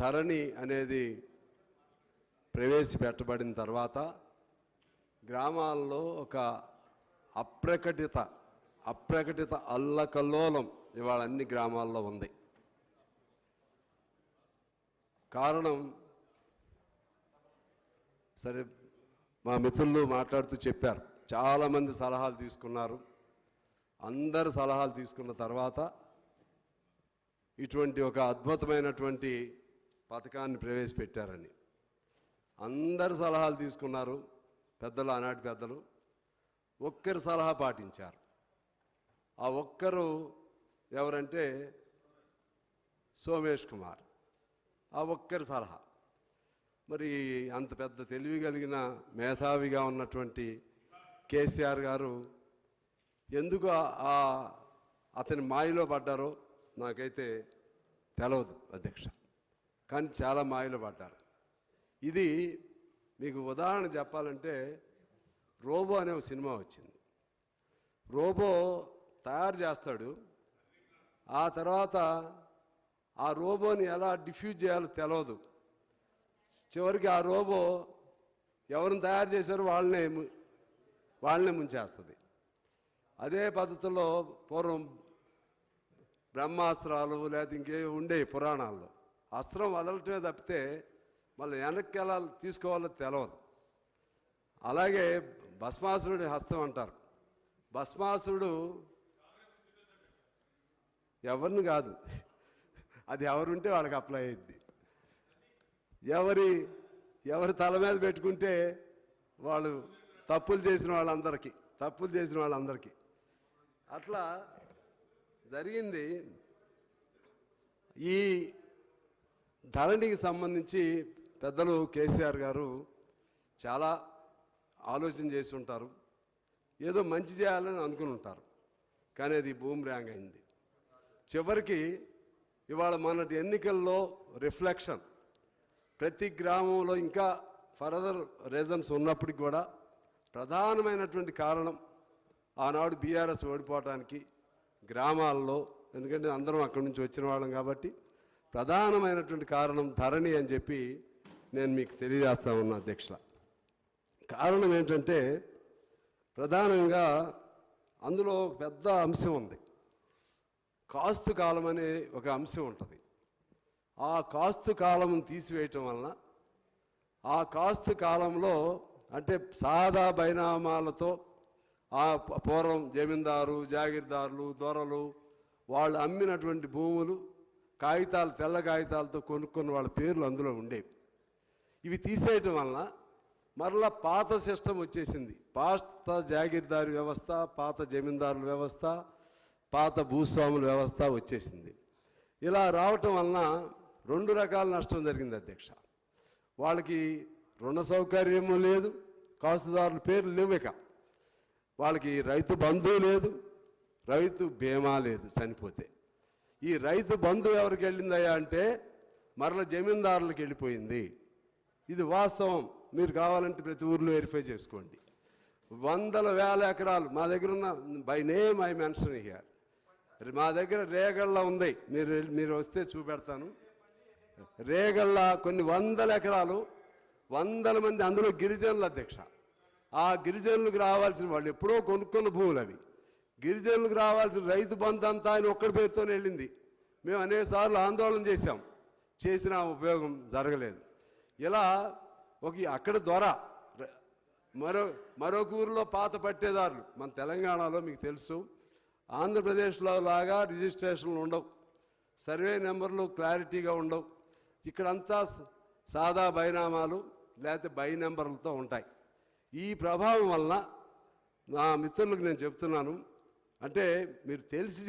ధరణి అనేది ప్రవేశపెట్టబడిన తర్వాత గ్రామాల్లో ఒక అప్రకటిత అప్రకటిత అల్లకల్లోలం ఇవాళ అన్ని గ్రామాల్లో ఉంది. కారణం సరే మా మిత్రులు మాట్లాడుతూ చెప్పారు. చాలామంది సలహాలు తీసుకున్నారు. అందరు సలహాలు తీసుకున్న తర్వాత ఇటువంటి ఒక అద్భుతమైనటువంటి పథకాన్ని ప్రవేశపెట్టారని. అందరు సలహాలు తీసుకున్నారు పెద్దలు ఆనాటి పెద్దలు. ఒక్కరి సలహా పాటించారు. ఆ ఒక్కరు ఎవరంటే సోమేష్ కుమార్. ఆ ఒక్కరి సలహా. మరి అంత పెద్ద తెలివి కలిగిన మేధావిగా ఉన్నటువంటి కేసీఆర్ గారు ఎందుకు ఆ- ఆ అతని మాయలో పడ్డారో నాకైతే తెలవదు అధ్యక్ష. కానీ చాలా మాయలు పడ్డారు. ఇది మీకు ఉదాహరణ చెప్పాలంటే రోబో అనే ఒక సినిమా వచ్చింది. రోబో తయారు చేస్తాడు. ఆ తర్వాత ఆ రోబోని ఎలా డిఫ్యూజ్ చేయాలో తెలియదు చివరికి ఆ రోబో ఎవరిని తయారు చేశారో వాళ్ళనే వాళ్ళనే ముంచేస్తుంది. అదే పద్ధతిలో పూర్వం బ్రహ్మాస్త్రాలు లేదా ఇంకే ఉండే పురాణాల్లో. అస్త్రం వదలటమే తప్పితే మళ్ళీ వెనక్కి ఎలా తీసుకోవాలో తెలవదు. అలాగే భస్మాసురుడి హస్తం అంటారు. భస్మాసురుడు ఎవరిని కాదు. అది ఎవరుంటే వాళ్ళకి అప్లై అయ్యిద్ది. ఎవరి ఎవరి తల మీద పెట్టుకుంటే వాళ్ళు తప్పులు చేసిన వాళ్ళందరికీ తప్పులు చేసిన వాళ్ళందరికీ. అట్లా జరిగింది. ఈ ధరణికి సంబంధించి పెద్దలు కేసీఆర్ గారు చాలా ఆలోచన చేసి ఉంటారు. ఏదో మంచి చేయాలని అనుకుని ఉంటారు. కానీ అది భూమి ర్యాంగ్ అయింది. చివరికి ఇవాళ మొన్నటి ఎన్నికల్లో రిఫ్లెక్షన్. ప్రతి గ్రామంలో ఇంకా ఫర్దర్ రీజన్స్ ఉన్నప్పటికి కూడా ప్రధానమైనటువంటి కారణం ఆనాడు బీఆర్ఎస్ ఓడిపోవటానికి గ్రామాల్లో ఎందుకంటే అందరం అక్కడి నుంచి వచ్చిన వాళ్ళం కాబట్టి ప్రధానమైనటువంటి కారణం ధరణి అని చెప్పి నేను మీకు తెలియజేస్తా ఉన్నా అధ్యక్ష కారణం ఏంటంటే ప్రధానంగా అందులో ఒక పెద్ద అంశం ఉంది. కాస్తు కాలం అనే ఒక అంశం ఉంటుంది. ఆ కాస్తు కాలం తీసివేయటం వలన ఆ కాస్తు కాలంలో అంటే సాదా బైనామాలతో ఆ పూర్వం జమీందారు జాగీర్దారులు దొరలు వాళ్ళు అమ్మినటువంటి భూములు కాగితాలు తెల్ల కాగితాలతో కొనుక్కున్న వాళ్ళ పేర్లు అందులో ఉండేవి ఇవి తీసేయటం వలన మరలా పాత సిస్టమ్ వచ్చేసింది. పాత జాగీర్దారు వ్యవస్థ పాత జమీందారుల వ్యవస్థ పాత భూస్వాముల వ్యవస్థ వచ్చేసింది. ఇలా రావటం వలన రెండు రకాల నష్టం జరిగింది అధ్యక్ష. వాళ్ళకి రుణ సౌకర్యము లేదు కాస్తుదారుల పేర్లు లేవు ఇక. వాళ్ళకి రైతు బంధువు లేదు రైతు బీమా లేదు చనిపోతే. ఈ రైతు బంధువు ఎవరికి వెళ్ళిందయ్యా అంటే మరల జమీందారులకు వెళ్ళిపోయింది. ఇది వాస్తవం. మీరు కావాలంటే ప్రతి ఊర్లో వెరిఫై చేసుకోండి. వందల వేల ఎకరాలు మా దగ్గర ఉన్న by name I mention here మా దగ్గర రేగళ్ళ ఉంది. మీరు మీరు వస్తే చూపెడతాను. రేగళ్ళ కొన్ని వందల ఎకరాలు వందల మంది అందులో గిరిజనుల అధ్యక్ష. ఆ గిరిజనులకు రావాల్సిన వాళ్ళు ఎప్పుడో కొనుక్కున్న భూములు అవి. గిరిజనులకు రావాల్సిన రైతు బంధు అంతా ఆయన ఒక్కడి పేరుతోనే వెళ్ళింది. మేము అనేకసార్లు ఆందోళన చేశాం. చేసిన ఉపయోగం జరగలేదు. ఇలా ఒక అక్కడ దొర మరో మరొక ఊరిలో పాత పట్టేదారులు మన తెలంగాణలో మీకు తెలుసు ఆంధ్రప్రదేశ్లో లాగా రిజిస్ట్రేషన్లు ఉండవు. సర్వే నెంబర్లు క్లారిటీగా ఉండవు. ఇక్కడంతా సాదా బైనామాలు లేకపోతే బై నెంబర్లతో ఉంటాయి. ఈ ప్రభావం వలన నా మిత్రులకు నేను చెప్తున్నాను అంటే మీరు తెలిసి